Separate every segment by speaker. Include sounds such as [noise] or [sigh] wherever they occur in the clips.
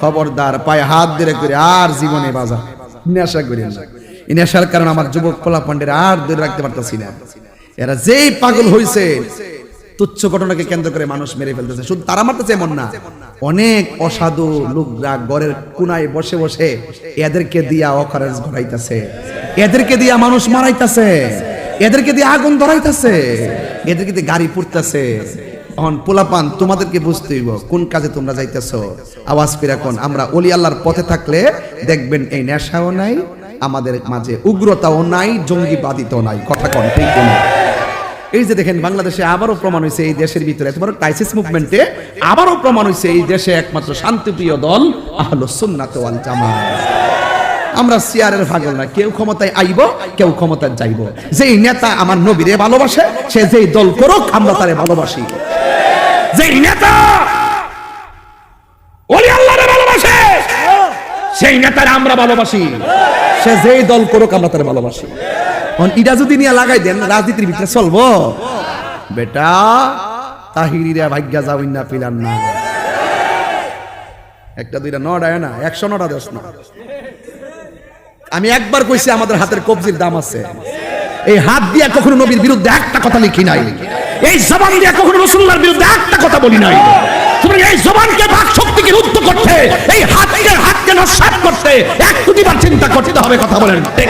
Speaker 1: খবরদার, পায়ে হাত ধরে করে আর জীবনে বাজা নেশা করি না। এই নেশার কারণে আমার যুবক পোলা পান্ডের আর ধরে রাখতে পারতেছি না। এরা যেই পাগল হইছে, তুচ্ছ ঘটনাকে কেন্দ্র করে মানুষ মেরে ফেলতেছে। শুধু তারা মারতেছে এমন না, অনেক অসাধু লোকরা ঘরের কুনায় বসে বসে এদেরকে দিয়া অকারেজ ঘটাইতেছে এদেরকে দিয়া মানুষ মারাইতেছে। এদেরকে দিয়ে আগুন ধরাইতেছে। এদেরকে দিয়ে গাড়ি পুড়তেছে। অন পোলাপান, তোমাদেরকে বুঝতে হইব, কোন কাজে তোমরা যাইতেছো? আওয়াজ করে এখন আমরা অলি আল্লাহর পথে থাকলে দেখবেন এই নেশাও নাই, আমাদের মাঝে উগ্রতাও নাই, জঙ্গিবাদিতাও নাই। কথা কন, ঠিক কিনা? এই যে দেখেন, বাংলাদেশে আবারও প্রমাণ হয়েছে এই দেশের ভিতরে। এত বড় ক্রাইসিস মুভমেন্টে আবারও প্রমাণ হয়েছে এই দেশে একমাত্র শান্তিপ্রিয় দল, আহলো সুন্নাত ওয়াল জামাত। আমরা সিয়ারের ভাগল না, কেউ ক্ষমতায় আইব, কেউ ক্ষমতায় যাইব। যেই নেতা আমার নবীরে ভালোবাসে, সে যেই দল করুক, আমরা তারে ভালোবাসি। যেই নেতা ওলি আল্লাহরে ভালোবাসে, সেই নেতারে আমরা ভালোবাসি। সে যেই দল করুক, আমরা তারে ভালোবাসি। ইটা যদি নিয়ে লাগাই দেন, রাজনীতির ভিতরে চলবো। বেটা, তাহিরিরা ভাগ্যা যাবেন না পিলান না। একটা, দুইটা, নটা না, একশো নটা দশ না। আমি একবার কইছি, আমাদের হাতের কবজির দাম আছে। এই হাত দিয়ে কখনো নবীর বিরুদ্ধে একটা কথা লিখি নাই। এই জবান দিয়ে কখনো রসুল্লার বিরুদ্ধে একটা কথা বলি নাই। তুমি এই জবানকে বাক শক্তিকে রুদ্ধ করতে, এই হাতকে হাতকে নস্বাত করতে এক কোটিবার চিন্তা করতে হবে, কথা বলেন। ঠিক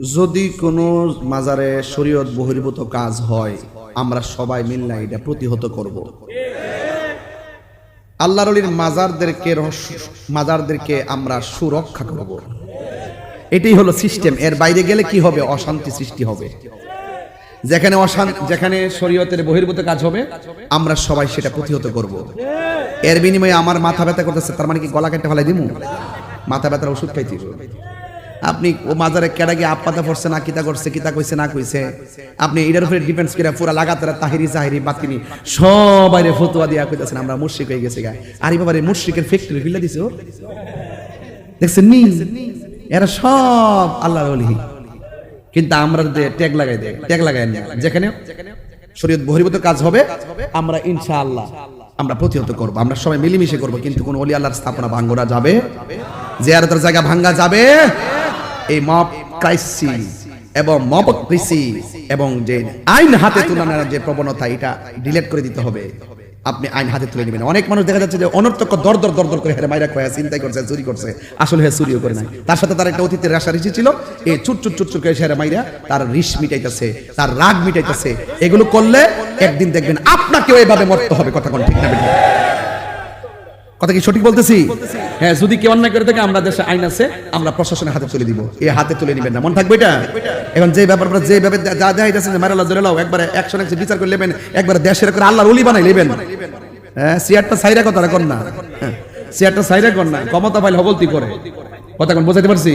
Speaker 1: যদি কোনো মাজারে শরীয়ত বহির্ভূত কাজ হয়, আমরা সবাই মিললে এটা প্রতিহত করব। আল্লাহর অলির মাজারদেরকে মাজারদেরকে আমরা সুরক্ষা করব। এটাই হলো সিস্টেম। এর বাইরে গেলে কি হবে? অশান্তি সৃষ্টি হবে। যেখানে অশান্তি যেখানে শরীয়তের বহির্ভূত কাজ হবে, আমরা সবাই সেটা প্রতিহত করব। এর বিনিময়ে আমার মাথা ব্যথা করতেছে, তার মানে কি গলা কেটে ফেলাই দিমু? মাথা ব্যথার ওষুধ খাইতে। আপনি মাজারে কেডা গিয়ে আপাতা পড়ছে, না কিতা করছে, কিতা কইছে, না কইছে। আপনি এটার উপরে ডিপেন্ডস করে পুরা লাগাতার তাহিরি জাহিরি বাতিনি সবাই ফতুয়া দিয়া কইতাছেন, আমরা মুশরিক হয়ে গেছে গা। আরে বাবা রে মুশরিকের ফ্যাক্টরি খুলে দিছো দেখছেন নি? এরা সব আল্লাহর ওলি। কিন্তু আমরা যে ট্যাগ লাগাই দেয়, ট্যাগ লাগাই না যেখানে শরীয়ত বহির্ভূত কাজ হবে, আমরা ইনশাআল্লাহ আমরা প্রতিহত করব। আমরা সবাই মিলেমিশে করব, কিন্তু কোন অলি আল্লাহর স্থাপনা ভাঙ্গরা যাবে, জিয়ারতের জায়গা ভাঙ্গা যাবে। এই মব ক্রাইসিস এবং মব কৃষি এবং যে আইন হাতে তুলনার যে প্রবণতা, এটা ডিলেট করে দিতে হবে। আপনি আইন হাতে তুলে নেবেন। অনেক মানুষ দেখা যাচ্ছে যে অনর্থক দর দর দর দর করে হেরে মাইরা কয়া চিন্তাই করছে, চুরি করছে। আসলে হে চুরিও করে নাই। তার সাথে তার একটা অতীতের আশা ঋষি ছিল। এই চুট চুট চুট চুট করে হেরে মাইরা তার রিস মিটাইতেছে, তার রাগ মিটাইতেছে। এগুলো করলে একদিন দেখবেন আপনাকেও এভাবে মরতে হবে, কথা কোন ঠিক না? কথা কি সঠিক বলতেছি? হ্যাঁ যদি কেউ অন্যায় করে থাকে আমরা দেশে আইন আছে আমরা প্রশাসনের হাতে তুলে দিব। এই হাতে তুলে নিবেন না। মন থাকবে এটা? এখন যে ব্যাপার যে ব্যাপার যা দেখা যাচ্ছে যে মারাল্লাহ জলেলাও একবারে একশো একশো বিচার করে নেবেন একবারে দেশের করে আল্লাহর উলি বানাই নেবেন। হ্যাঁ সিয়ারটা সাইরা কথা কর না। হ্যাঁ, সিয়ারটা সাইরা কর না। ক্ষমতা পাইলে হবলতি করে। কথা কোন বোঝাতে পারছি?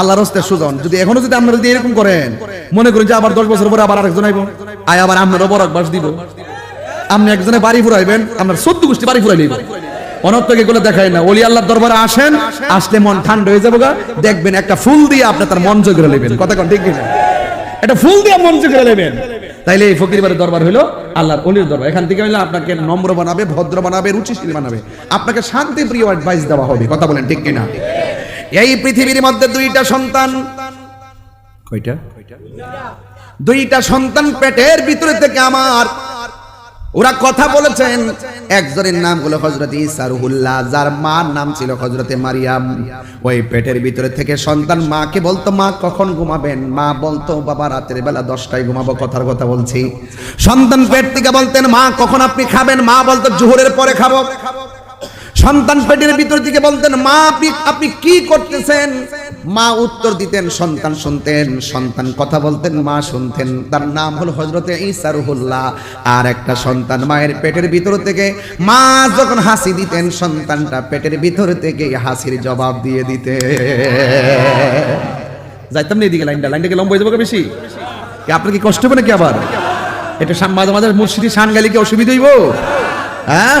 Speaker 1: আল্লাহর হস্তে সুজন। যদি এখনও যদি আপনারা যদি এরকম করেন মনে করেন যে আবার দশ বছর পরে আবার আরেকজন আইব। আয় আবার আপনারও বড় বাস দিব। আপনি একজনে বাড়ি ফুরাইবেন আপনার সদ্য গোষ্ঠী বাড়ি ফুরাই লইবেন অনর্থক এগুলো দেখায় না। ওলি আল্লাহর দরবারে আসেন আসলে মন ঠান্ডা হয়ে যাব গা দেখবেন একটা ফুল দিয়ে আপনি তার মন করে নেবেন। কথা কোন ঠিক কিনা? একটা ফুল দিয়ে মন করে নেবেন। তাইলে এই ফকির বাড়ির দরবার হলো আল্লাহর অলির দরবার। এখান থেকে হইলে আপনাকে নম্র বানাবে ভদ্র বানাবে রুচিশীল বানাবে। আপনাকে শান্তি প্রিয় অ্যাডভাইস দেওয়া হবে। কথা বলেন ঠিক কিনা? এই পৃথিবীর মধ্যে দুইটা সন্তান। কয়টা? দুইটা সন্তান পেটের ভিতরে থেকে আমার ওরা কথা বলেছেন। একজনের নাম হলো হজরত ইসারুহুল্লাহ যার মার নাম ছিল হজরতে মারিয়াম। ওই পেটের ভিতরে থেকে সন্তান মাকে বলতো, মা, কখন ঘুমাবেন? মা বলতো, বাবা, রাতের বেলা দশটায় ঘুমাবো, কথার কথা বলছি। সন্তান পেট থেকে বলতেন, মা, কখন আপনি খাবেন? মা বলতো, জোহরের পরে খাব। সন্তান পেটের ভিতর থেকে বলতেন, মা, আপনি কি করতেছেন? মা উত্তর দিতেন, সন্তান শুনতেন, সন্তান কথা বলতেন, মা শুনতেন। তার নাম হলো হজরতে ঈসা রুহুল্লাহ। আর একটা সন্তান মায়ের পেটের ভিতর থেকে, মা যখন হাসি দিতেন, সন্তানটা পেটের ভিতর থেকে হাসির জবাব দিয়ে দিতে যাইতাম না এদিকে লাইনটা লাইনটা কি লম্বা যাব বেশি? আপনার কি কষ্ট হবে নাকি আবার? এটা মাঝে মাঝে মুর্শিদি শান গালি কি অসুবিধা হইব? হ্যাঁ?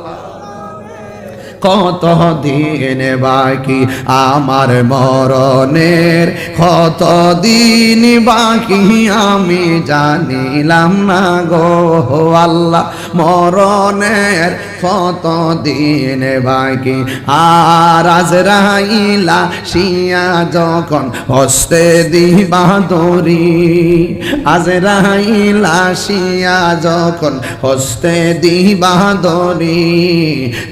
Speaker 1: কত দিন বাকি? আমার মরণের কত দিন বাকি? আমি জানিলাম না গো আল্লাহ, মরণের কত দিন বাকি? আর আজ রাইলা শিয়া যখন হস্তে দিবা দরি আজ রাইলা শিয়া যখন হস্তে দিবা দরি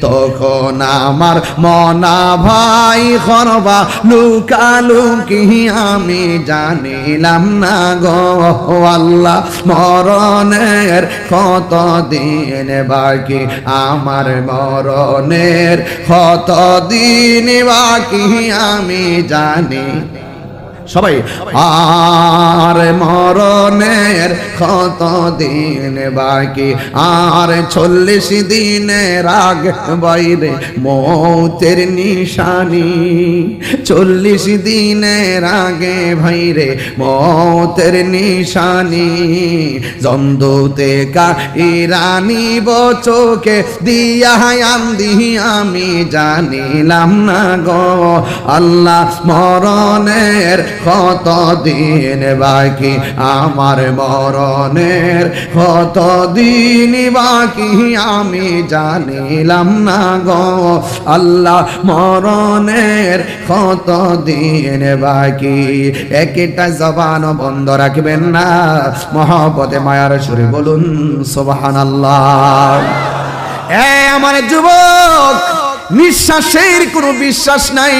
Speaker 1: তখন আমার মনা ভাই খরবা, লুকালুকি আমি জানিলাম না গো। আল্লাহ, মরণের কত দিন বাকি? আমার মরণের কত দিন বাকি আমি জানি। সবাই, আর মরণের কত দিন বাকি? আর চল্লিশ দিনের আগে বাইরে মৌতের নিশানি। চল্লিশ দিনের আগে ভাইরে মৌতের নিশানি। জন্দুতে কা ইরানি বচোকে দিয়া আন্দি আমি জানিলাম না গো। আল্লাহ মরণের কত দিন বাকি? আমার মরণের কত দিন বাকি? আমি জানিলাম না গো। আল্লাহ মরণের কত দিন বাকি? একটা জবান বন্ধ রাখবেন না। মহাপদে মায়ার সুরে বলুন সোবাহান আল্লাহ এ আমার যুবক নিঃশ্বাসের কোনো বিশ্বাস নাই।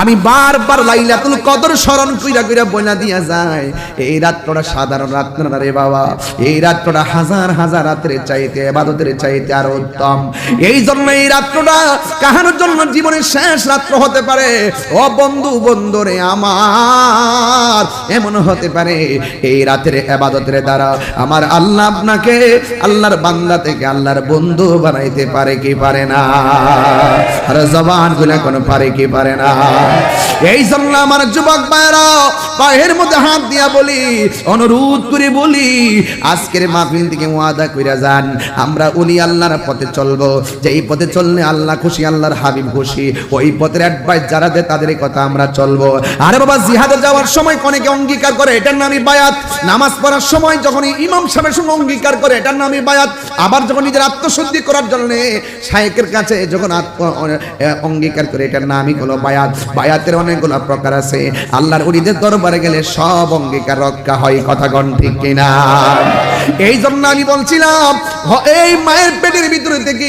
Speaker 1: আমি বারবার লাইলাতুল কদর স্মরণ কইরা কইরা বইলা দিয়া যায়। এই রাত্রটা সাধারণ রাত্র না রে বাবা। এই রাত্রটা হাজার হাজার রাত্রের চাইতে, এবাদতের চাইতে আরও উত্তম। এই জন্য এই রাত্রটা কাহানোর জন্য জীবনের শেষ রাত্র হতে পারে? ও বন্ধু, বন্ধুরে আমার, এমন হতে পারে এই রাতের এবাদতের দ্বারা আমার আল্লাহ আপনাকে, আল্লাহর বান্দা থেকে আল্লাহর বন্ধু বানাইতে পারে কি পারে না? আর জবানগুলা কোনো পারে কি পারে না। এই জন্য আমার যুবক ভাইরা পায়ের মধ্যে হাত দিয়া বলি, অনুরোধ করে বলি, আজকের মাহফিল থেকে ওয়াদা কইরা যান। আমরা উনি আল্লাহর পথে চলবো। যে এই পথে চললে আল্লাহ খুশি, আল্লাহর হাবিব খুশি। ওই পথের অ্যাডভাইস যারা দেয় তাদের কথা আমরা চলবো। আরে বাবা, জিহাদে যাওয়ার সময় অনেকে অঙ্গীকার করে, এটার নামই বায়াত। নামাজ পড়ার সময় যখন ইমাম সাহেবের সঙ্গে অঙ্গীকার করে, এটার নামই বায়াত। আবার যখন নিজের আত্মশুদ্ধি করার জন্য শায়েকের কাছে যখন আত্ম অঙ্গীকার করে, এটার নামই হলো বায়াত। বায়াতের অনেকগুলো প্রকার আছে। আল্লাহর উরিদের দরবারে গেলে সব অঙ্গীকার রক্ষা হয়, কথা গণ ঠিক কিনা? এই জন্য আমি বলছিলাম এই মায়ের পেটের ভিতরে থেকে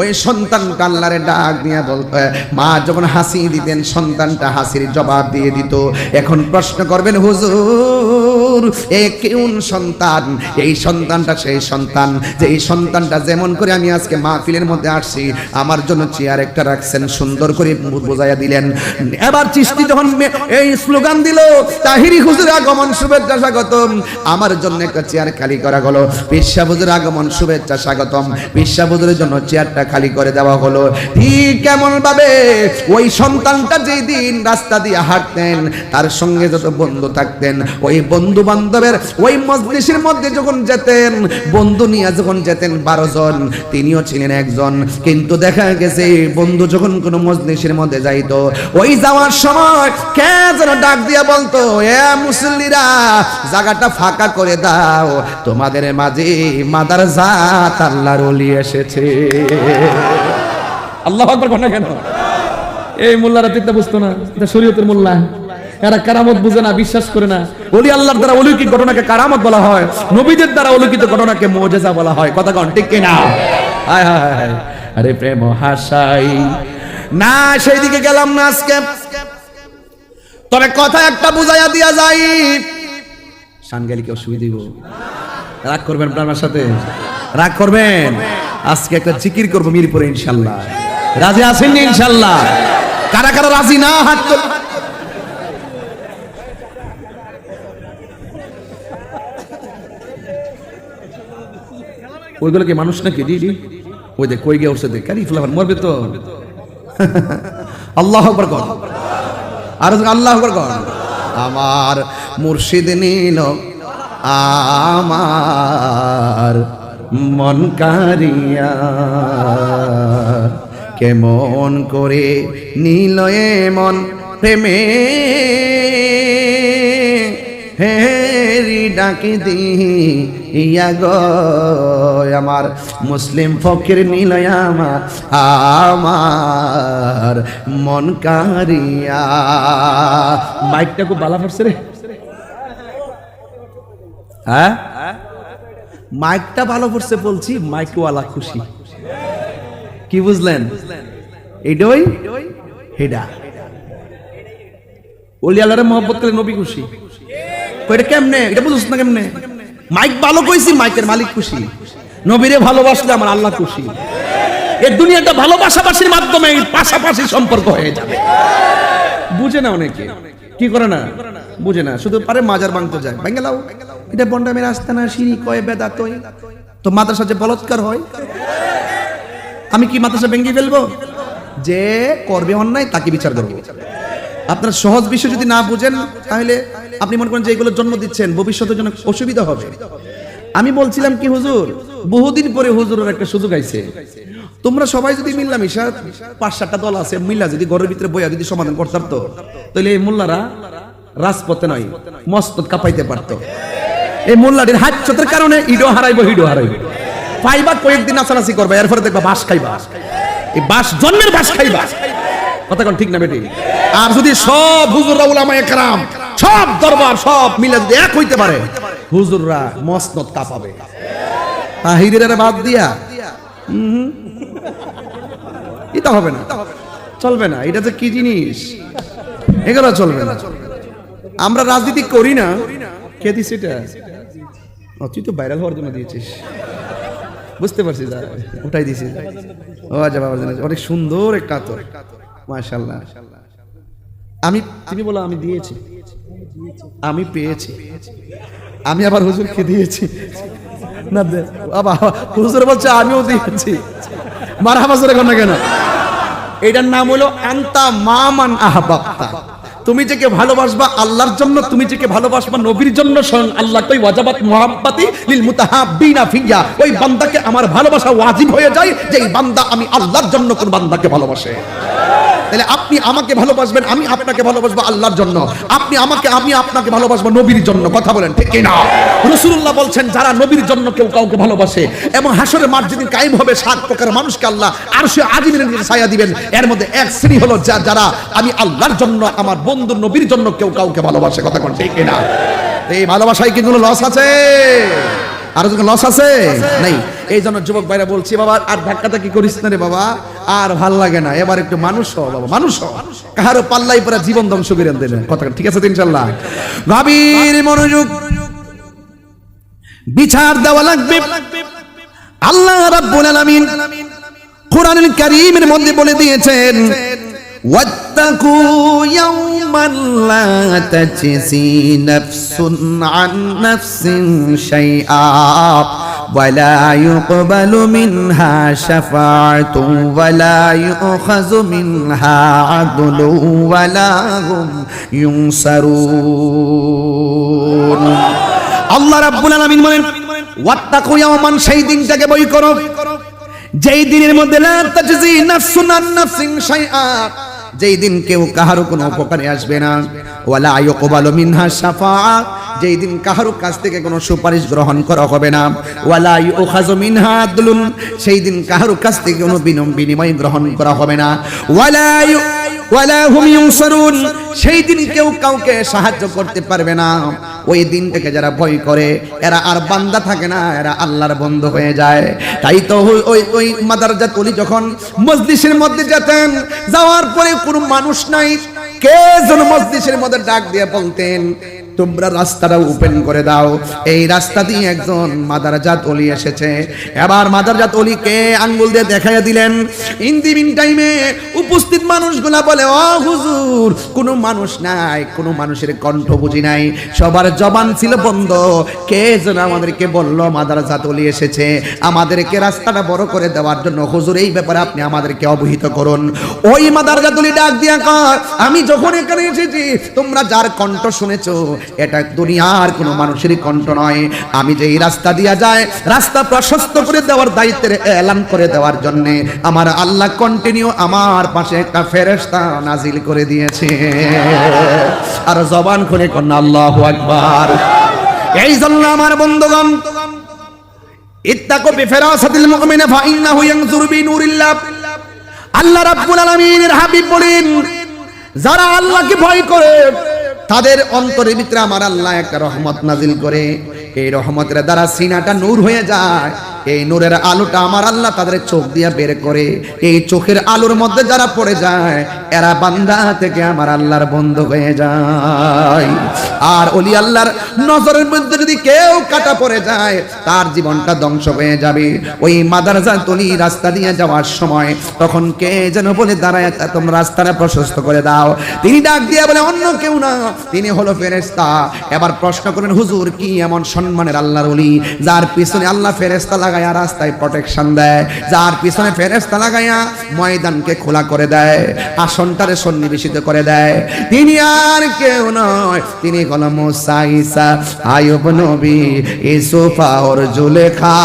Speaker 1: ওই সন্তানটা আল্লাহরে ডাক দিয়ে বলতো। মা যখন হাসি দিতেন, সন্তানটা হাসির জবাব দিয়ে দিত। এখন প্রশ্ন করবেন, হুজুর, এ কেউন সন্তান? এই সন্তানটা সেই সন্তান। যে এই সন্তানটা যেমন করে আমি আজকে মাহফিলের মধ্যে আসছি, আমার জন্য চেয়ার একটা রাখছেন, সুন্দর করে বোঝাইয়া দিলেন। এবার চিস্তি যখন এই স্লোগান দিল, তাহিরি হুজুর আগমন, শুভেচ্ছা স্বাগতম। আমার জন্য একটা চেয়ার খালি করা হলো। হুজুর আগমন, শুভেচ্ছা, স্বাগতম। হুজুরের জন্য চেয়ারটা খালি করে দেওয়া হলো। ঠিক কেমন ভাবে ওই সন্তানটা যেই দিন রাস্তা দিয়ে হাঁটতেন, তার সঙ্গে যত বন্ধু থাকতেন, ওই বন্ধু বান্ধবের ওই মজলিসের মধ্যে যখন যেতেন, বন্ধু নিয়ে যখন যেতেন বারো জন, তিনিও ছিলেন একজন। কিন্তু দেখা গেছে, বন্ধু যখন কোনো মজলিসের মধ্যে যাইতো, ওই যাওয়ার সময় কে যেন ডাক দিয়ে বলতো, এ মুসল্লিরা, জায়গাটা ফাঁকা করে দাও তোমাদের মাঝে মাদার জাত আল্লাহর ওলি এসেছে।
Speaker 2: আল্লাহ আকবর কর কেন? এই মোল্লারা তিনটা বুঝতো না, এটা শরীয়তের মোল্লা। এরা কারামত বুঝে না, বিশ্বাস করে না। ওলি আল্লাহর দ্বারা অলৌকিক ঘটনাকে কারামত বলা হয়, নবীদের দ্বারা অলৌকিত ঘটনাকে মোজেজা বলা হয়। কথা কন, ঠিক কিনা? হায় হায়। আরে প্রেম হাসাই।
Speaker 1: না সেই দিকে গেলাম না আজকে। তবে কথা একটা বুঝাইয়া দিয়া যাই। শান গেলে কেউ শুয়ে দিব। রাগ করবেন আপনার সাথে? রাগ করবেন? আজকে একটা জিকির করব মিরপুরে, ইনশাল্লাহ। রাজি আছেন নি, ইনশাল্লাহ? কারা কারা রাজি না হাত
Speaker 2: ওইগুলো কি মানুষ নাকি? দি দি ওই দেখ, কই গিয়ে উঠছে দেখ। কারি ফেলাবার মরবে তো। [laughs]
Speaker 1: আল্লাহ আকবর কর। আর আল্লাহ আকবর কর। আমার মুর্শিদ নীল আমার মন কারিয়া কেমন করে নিলয়ে মন প্রেমে? হেরি ডাকি দি ইয়া গো আমার মুসলিম ফকির নীলয়ামা আমার মন কারিয়া
Speaker 2: মাইকটা খুব বালা পড়ছে রে।
Speaker 1: হ্যাঁ? মাইকটা ভালো করছে বলছি, মাইকওয়ালা খুশি। কি বুঝলেন? এডই, হেডা।
Speaker 2: ওলি আল্লাহরে মহব্বত করে নবী খুশি।
Speaker 1: এটা কেমনে? এটা বুঝছ না কেমনে? মাইক ভালো কইছি, মাইকের মালিক খুশি। নবীরে ভালোবাসলে আমার আল্লাহ খুশি।
Speaker 2: এই দুনিয়াটা ভালোবাসাবাসির মাধ্যমে পাশাপাশি সম্পর্ক হয়ে যাবে। বুঝে না অনেকে। কি করে না?
Speaker 1: বুঝে না। শুধু পারে মাজার ভাঙতে যায়। বাঙ্গালাও। এটা বন্ডামের রাস্তা না সিঁড়ি কয় বেদা তৈ তো মাদ্রাসা যে বলৎকার হয়, আমি কি মাদ্রাসা ভেঙে ফেলব? যে করবে অন্যায়, তাকে বিচার করব। আপনার সহজ বিষয় যদি না বুঝেন, তাহলে আপনি মনে করেন যে এগুলো জন্ম দিচ্ছেন, ভবিষ্যতের জন্য অসুবিধা হবে। আমি বলছিলাম কি, হুজুর, বহুদিন পরে হুজুরের একটা সুযোগ আইছে। তোমরা সবাই যদি মিল্লামিশা, পাঁচ সাতটা দল আছে, মিল্লা যদি ঘরের ভিতরে বইয়া যদি সমাধান করতাম তো, তাহলে এই মোল্লারা রাজপথে নয় মস্তত কাঁপাইতে পারতো। এই মোল্লাটির হাত চোতের কারণে ইডো হারাইবো, হিডো হারাইবো। পাইবা, কয়েকদিন নাচানাচি করবা, এরপরে দেখবা বাস খাইবা। এই বাস জন্মের বাস খাইবা। কথা কোন ঠিক না, বেটি? আর যদি সব হুজুররা, উলামা একরাম, সব দরবার, সব মিলে যদি এক হইতে পারে, হুজুররা মসনদ কাঁপাবে। তাহিরের বাদ দিয়া। এটা হবে না। চলবে না। এটা যে কি জিনিস? এগুলো চলবে না। আমরা রাজনীতি করি না। কে দিস এটা? তুই তো ভাইরাল হওয়ার জন্য দিয়েছিস। বুঝতে পারছি যা, ওটাই দিছি। ও আচ্ছা জন্য। অনেক সুন্দর একটা আতর মাশাল্লাহ আমি তুমি বলো আমি দিয়েছি। আমি পেয়েছি। আমি আবার হুজুরকে দিয়েছি। না বাবা হুজুর বলছে আমিও দিয়েছি। মারা হাবাজরে কেন কেন? এটার নাম হলো আন্তা মামান আহবাক্তা তুমি যেকে ভালোবাসবা আল্লাহর জন্য, তুমি যেকে ভালোবাসবা নবীর জন্য, স্বয়ং আল্লাহ তাই ওয়াজাবাত মুহাব্বাতি লিল মুতাহাব্বিনা ফিয়া। ওই বান্দাকে আমার ভালোবাসা ওয়াজিব হয়ে যায় যে এই বান্দা আমি আল্লাহর জন্য কোন বান্দাকে ভালোবাসে। তাহলে আপনি আমাকে ভালোবাসবেন আমি আপনাকে ভালোবাসবো আল্লাহর জন্য। আপনি আমাকে আমি আপনাকে ভালোবাসবো নবীর জন্য। কথা বলেন ঠিক না রসুল্লাহ বলছেন যারা নবীর জন্য কেউ কাউকে ভালোবাসে এবং হাসরের মাঠ যেদিন কায়েম হবে সাত প্রকার মানুষকে আল্লাহ আর সে আজিমের ছায়া দিবেন। এর মধ্যে এক শ্রেণি হলো যা যারা আমি আল্লাহর জন্য আমার বন্ধু নবীর জন্য কেউ কাউকে ভালোবাসে। কথা কোন ঠিক না এই ভালোবাসায় কি কোনো লস আছে? আর কোনো লস আছে। নাই। এই জন্য যুবক ভাইরা বলছি, বাবা, আর ধাক্কা কি করিস না রে বাবা? আর ভালো লাগে না। এবার একটু মানুষ হও বাবা, মানুষ হও। কারও পাল্লাই পরে জীবন ধ্বংস করে দেন। কথা ঠিক আছে ইনশাল্লাহ গভীর মনোযোগ। বিচার দেওয়া লাগবে। আল্লাহ রাব্বুল আলামিন কোরআনুল কারীমের মধ্যে বলে দিয়েছেন, ওয়াত্তাকু ইয়াওমান লা তাজজি নাফসুন আন নাফসিন শাইআ। ولا يقبل منها شفاعة ولا يؤخذ منها عدل ولا هم ينصرون আল্লাহ রাব্বুল আলামিন বলেন ওয়াত্তাকু ইয়াওমান সেই দিনটাকে বই করো যেই দিনের মধ্যে লা তাজজি নাফসুন আন নাফসিন শাইআ যেই দিন কেউ কাহারও কোনো উপকারে আসবে না। ওয়ালা ইউকবালু মিনহা শাফাআ যেই দিন কাহারও কাছ থেকে কোনো সুপারিশ গ্রহণ করা হবে না। ওয়ালা ইউখাযু মিনহা আদলুন। সেই দিন কাহারও কাছ থেকে কোনো বিনম বিনিময় গ্রহণ করা হবে না। ওয়ালা ওয়ালা হুম ইউনসারুন। সেই দিন কেউ কাউকে সাহায্য করতে পারবে না। ওই দিন থেকে যারা ভয় করে, এরা আর বান্দা থাকে না, এরা আল্লাহর বন্ধ হয়ে যায়। তাই তো ওই- ওই মাদারজা মাদারজাত উনি যখন মজলিসের মধ্যে যেতেন, যাওয়ার পরে কোনো মানুষ নাই। কে যেন মজলিসের মধ্যে ডাক দিয়ে বলতেন তোমরা রাস্তাটা ওপেন করে দাও। এই রাস্তা দিয়ে একজন মাদারজাত অলি এসেছে। এবার মাদারজাত অলিকে আঙ্গুল দিয়ে দেখাইয়া দিলেন। ইন দি মিন টাইমে উপস্থিত মানুষগুলা বলে, ও হুজুর, কোনো মানুষ নাই, কোনো মানুষের কণ্ঠ বুঝি নাই। সবার জবান ছিল বন্ধ। কে যেন আমাদেরকে বলল, মাদারজাত অলি এসেছে। আমাদেরকে রাস্তাটা বড় করে দেওয়ার জন্য হুজুর, এই ব্যাপারে আপনি আমাদেরকে অবহিত করুন। ওই মাদারজাত অলি ডাক দিয়া কর আমি যখন এখানে এসেছি, তোমরা যার কণ্ঠ শুনেছো এটা দুনিয়ার কোনো মানুষেরই কণ্ঠ নয়। আমি যে এই রাস্তা দিয়া যায় রাস্তা প্রশস্ত করে দেওয়ার দায়িত্বের এলান করে দেওয়ার জন্য আমার আল্লাহ কন্টিনিউ আমার পাশে একটা ফেরেশতা নাজিল করে দিয়েছে। আর জবান খুলে কন্যা, আল্লাহ আকবার। এই জন্য আমার বন্ধুগণ ইত্তাকু বিফিরাসাতিল মুমিনে ফাইন্নাহু ইয়ানজুরু বিনুরিল্লাহ। আল্লাহ রাব্বুল আলামিনের হাবিব বলেন, যারা আল্লাহকে ভয় করে তাদের অন্তরের ভিতরে আমার আল্লাহ একটা রহমত নাজিল করে। এই রহমতের দ্বারা সিনাটা নূর হয়ে যায়। এই নূরের আলোটা আমার আল্লাহ তাদের চোখ দিয়ে বের করে। এই চোখের আলোর মধ্যে যারা পড়ে যায়, এরা বান্দা থেকে আমার আল্লাহর বন্ধ হয়ে যায়। আর অলি আল্লাহর নজরের মধ্যে যদি কেউ কাটা পড়ে যায়, তার জীবনটা ধ্বংস হয়ে যাবে। ওই মাদারজা তলি রাস্তা দিয়ে যাওয়ার সময় তখন কে যেন বলে, দাঁড়ায় তোমরা রাস্তাটা প্রশস্ত করে দাও। তিনি ডাক দিয়ে বলে, অন্য কেউ না। তিনি হলো ফেরেস্তা এবার প্রশ্ন করেন হুজুর, কি এমন সম্মানের আল্লাহর অলি, যার পিছনে আল্লাহ ফেরেস্তা লাগাইয়া রাস্তায় প্রোটেকশন দেয়। যার পিছনে ফেরেস্তা লাগাইয়া ময়দানকে খোলা করে দেয়, আসনটারে সন্নিবেশিত করে দেয়। তিনি আর কেউ নয়, তিনি হল মুসা ঈসা আয়ুব নবী ইসুফা ওর জুলেখা।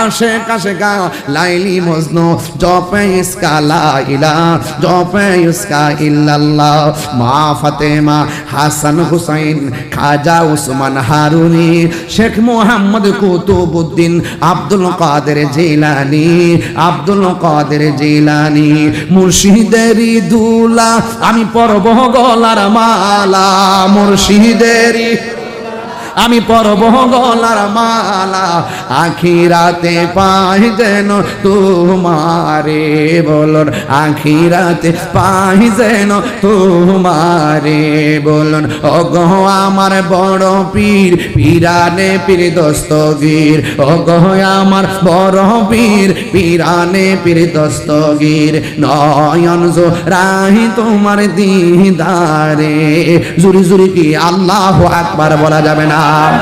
Speaker 1: আশে কাশে গা লাইলি, মজনু, জপে ইসকা লাইলা জপে ইসকা ইল্লাল্লাহ। মা ফাতেমা, হাসান হুসাইন, খাজা উসমান হারুনি, শেখ মোহাম্মদ কুতুবুদ্দিন, আব্দুল কাদের জিলানি আব্দুল কাদের জিলানি মুর্শিদেরি দুলা আমি পরব গলার মালা মুর্শিদেরি আমি পরব গলার মালা, আখিরাতে পাই যেন তোমারে বলুন, আখিরাতে পাই যেন তোমারে বলুন। অগহ আমার বড় পীর, পীরানে পীর দস্তগীর। অগহ আমার বড় পীর, পীরানে পীর দস্তগীর। নয়ন জো রাহি তোমার দিদারে। জুরি জুরি কি আল্লাহ আকবার বলা যাবে না? um,